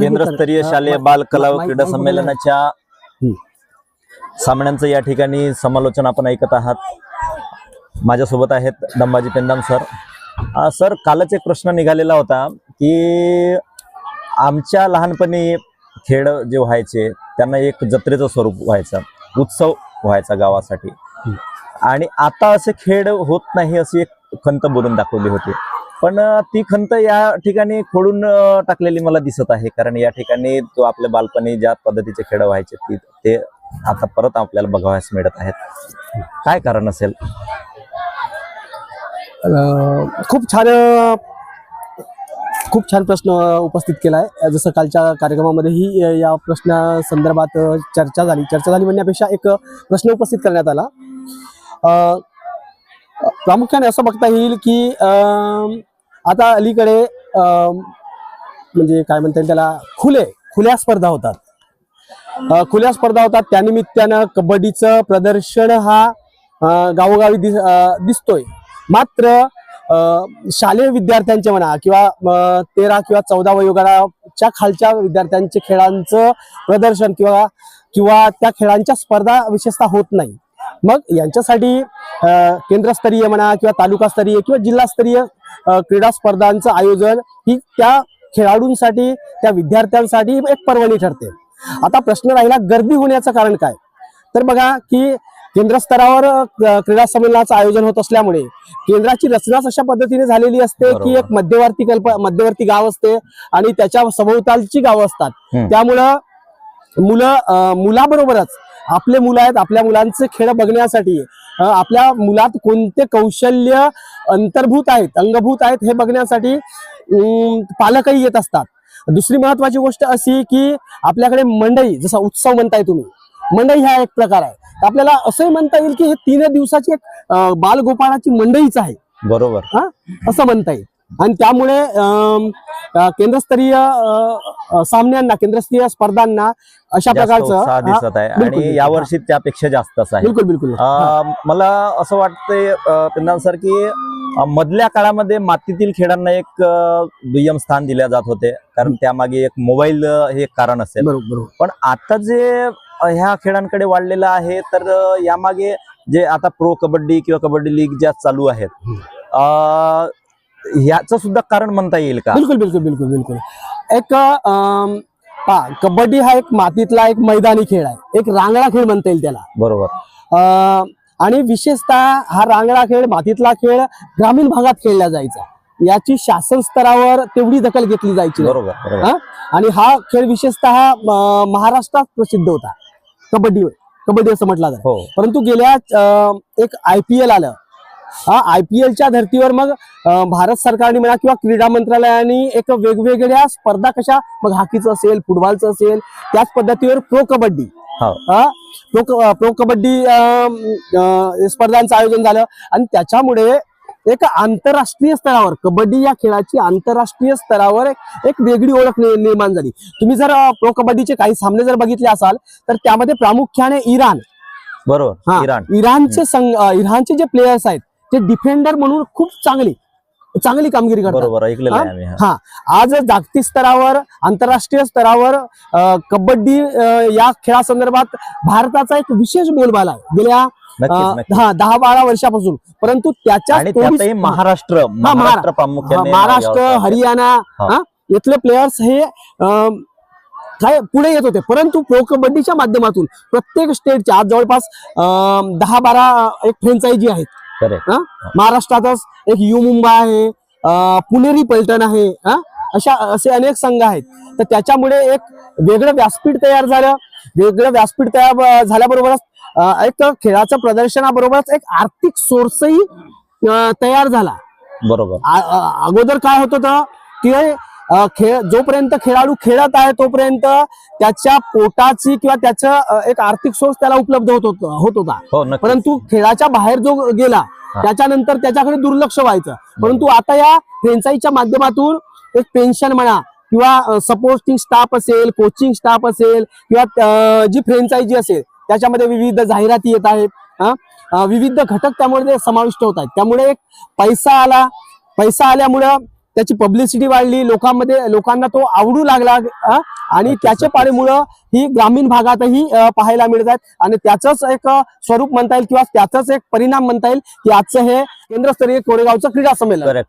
केंद्रस्तरीय शालेय बाल कला व क्रीडा संमेलनाच्या. सामन्यांचं या ठिकाणी समालोचन आपण ऐकत आहात. माझ्यासोबत आहेत दंबाजी पेंदाम सर. अं, सर कालच एक प्रश्न निघालेला होता की आमच्या लहानपणी खेळ जे व्हायचे त्यांना एक जत्रेचं स्वरूप व्हायचं उत्सव व्हायचा गावासाठी. आणि आता असे खेळ होत नाही अशी एक खंत बोलून दाखवली होती. पण ती खंत या ठिकाणी खोडून टाकलेली मला दिसत आहे. कारण या ठिकाणी तो आपल्या बालपणी ज्या पद्धतीचे खेळ व्हायचे ती ते आता परत आपल्याला बघावयास मिळत आहेत. काय कारण असेल? खूप छान खूप छान प्रश्न उपस्थित केला आहे जसं कालच्या कार्यक्रमामध्येही या प्रश्ना संदर्भात चर्चा झाली. चर्चा झाली म्हणण्यापेक्षा एक प्रश्न उपस्थित करण्यात आला. अं, प्रामुख्याने असं बघता येईल की आता अलीकडे म्हणजे काय म्हणता येईल त्याला खुले खुल्या स्पर्धा होतात. खुल्या स्पर्धा होतात त्यानिमित्तानं कबड्डीचं प्रदर्शन हा गावोगावी दिस दिसतोय. मात्र शालेय विद्यार्थ्यांचे म्हणा किंवा तेरा किंवा चौदा वयोगटाच्या खालच्या विद्यार्थ्यांचे खेळांचं प्रदर्शन किंवा किंवा त्या खेळांच्या स्पर्धा विशेषतः होत नाही. मग यांच्यासाठी केंद्रस्तरीय म्हणा किंवा तालुकास्तरीय किंवा जिल्हास्तरीय क्रीडा स्पर्धांचं आयोजन ही त्या खेळाडूंसाठी त्या विद्यार्थ्यांसाठी एक पर्वणी ठरते आता प्रश्न राहिला गर्दी होण्याचं कारण काय तर बघा की केंद्र स्तरावर अ, क्रीडा संमेलनाचं आयोजन होत असल्यामुळे केंद्राची रचनाच अशा पद्धतीने झालेली असते की. एक मध्यवर्ती कल्प मध्यवर्ती गाव असते आणि त्याच्या सभोवतालची गावं असतात. त्यामुळं मुलं मुलाबरोबरच आपले मुलं आहेत आपल्या मुलांचे खेळ बघण्यासाठी आपल्या मुलात कोणते कौशल्य अंतर्भूत आहेत अंगभूत आहेत हे बघण्यासाठी पालकही येत असतात. दुसरी महत्वाची गोष्ट अशी की आपल्याकडे मंडई जसा उत्सव म्हणताय तुम्ही मंडई हा एक प्रकार आहे. तर आपल्याला असंही म्हणता येईल की हे तीन दिवसाची एक बालगोपाळाची मंडईच आहे. बरोबर. हा? असं म्हणता येईल. आणि त्यामुळे केंद्रस्तरीय सामन्यांना केंद्रस्तरीय स्पर्धांना अशा प्रकारचं दिसत आहे. आणि. यावर्षी त्यापेक्षा जास्तच आहे. बिलकुल बिलकुल. मला असं वाटतंय पिंदाम सर की मधल्या काळामध्ये मातीतील खेळांना एक दुय्यम स्थान दिल्या जात होते. कारण त्यामागे एक मोबाईल हे एक कारण असेल. बरोबर पण आता जे ह्या खेळांकडे वाढलेलं आहे तर यामागे जे आता प्रो कबड्डी किंवा कबड्डी लीग ज्या चालू आहेत अं, ह्याचं सुद्धा कारण म्हणता येईल का? बिलकुल बिलकुल बिलकुल बिलकुल. एक अं, पहा कबड्डी हा एक मातीतला एक मैदानी खेळ आहे. एक रांगडा खेळ म्हणता येईल त्याला. बरोबर. अं, आणि विशेषतः हा रांगडा खेळ मातीतला खेळ ग्रामीण भागात खेळला जायचा. याची शासन स्तरावर तेवढी दखल घेतली जायची. नाही. बरोबर बरोबर. हा? आणि हा खेळ विशेषतः अं, महाराष्ट्रात प्रसिद्ध होता. कबड्डी कबड्डी असं म्हटलं जातं. हो. परंतु गेल्या अं, एक आय पी एल आलं. आय पी एलच्या धर्तीवर मग भारत सरकारने म्हणा किंवा क्रीडा मंत्रालयाने एक वेगवेगळ्या स्पर्धा कशा मग हॉकीचं असेल फुटबॉलचं असेल त्याच पद्धतीवर प्रो कबड्डी. हो. प्रो प्रो कबड्डी स्पर्धांचं आयोजन झालं. आणि त्याच्यामुळे एक आंतरराष्ट्रीय स्तरावर कबड्डी या खेळाची आंतरराष्ट्रीय स्तरावर एक- वेगळी ओळख निर्माण झाली. तुम्ही जर प्रो कबड्डीचे काही सामने जर बघितले असाल तर त्यामध्ये प्रामुख्याने इराण. बरोबर हा इराण. इराणचे संघ इराणचे जे प्लेयर्स आहेत ते डिफेंडर म्हणून खूप चांगली चांगली कामगिरी करतात हा. आज जागतिक स्तरावर आंतरराष्ट्रीय स्तरावर कबड्डी या खेळासंदर्भात भारताचा एक विशेष बोलबाला आहे गेल्या हा दहा बारा वर्षापासून परंतु त्याच्या महाराष्ट्र महाराष्ट्र. हरियाणा इथले प्लेयर्स हे काय पुढे येत होते परंतु प्रो कबड्डीच्या माध्यमातून प्रत्येक स्टेटच्या आज जवळपास दहा बारा एक फ्रेंचायझी आहेत? महाराष्ट्रातच एक यू मुंबई आहे पुणेरी पलटण आहे हा? अशा असे अनेक संघ आहेत. तर त्याच्यामुळे एक वेगळं व्यासपीठ तयार झालं. वेगळं व्यासपीठ तयार झाल्याबरोबरच एक खेळाचं प्रदर्शनाबरोबरच एक आर्थिक सोर्सही तयार झाला. बरोबर. अगोदर काय होत होतं की खेळ जोपर्यंत खेळाडू खेळत आहे तोपर्यंत त्याच्या पोटाची किंवा त्याचं एक आर्थिक सोर्स त्याला उपलब्ध होत होत होत होता. हो परंतु खेळाच्या बाहेर जो गेला. त्याच्यानंतर त्याच्याकडे दुर्लक्ष व्हायचं. परंतु आता या फ्रेंचाईच्या माध्यमातून एक पेन्शन म्हणा किंवा सपोर्टिंग स्टाफ असेल कोचिंग स्टाफ असेल किंवा जी फ्रेंचायझी असेल त्याच्यामध्ये विविध जाहिराती येत आहेत विविध घटक त्यामुळे समाविष्ट होत आहेत. त्यामुळे एक पैसा आला. पैसा आल्यामुळं त्याची पब्लिसिटी वाढली लोकांमध्ये लोकांना तो आवडू लागला आणि त्याच्या पाळीमुळं ही ग्रामीण भागातही पाहायला मिळत आहेत. आणि त्याचंच एक स्वरूप म्हणता येईल किंवा त्याचाच एक परिणाम म्हणता येईल की आजचं हे केंद्रस्तरीय कोरेगावचं क्रीडा संमेलन.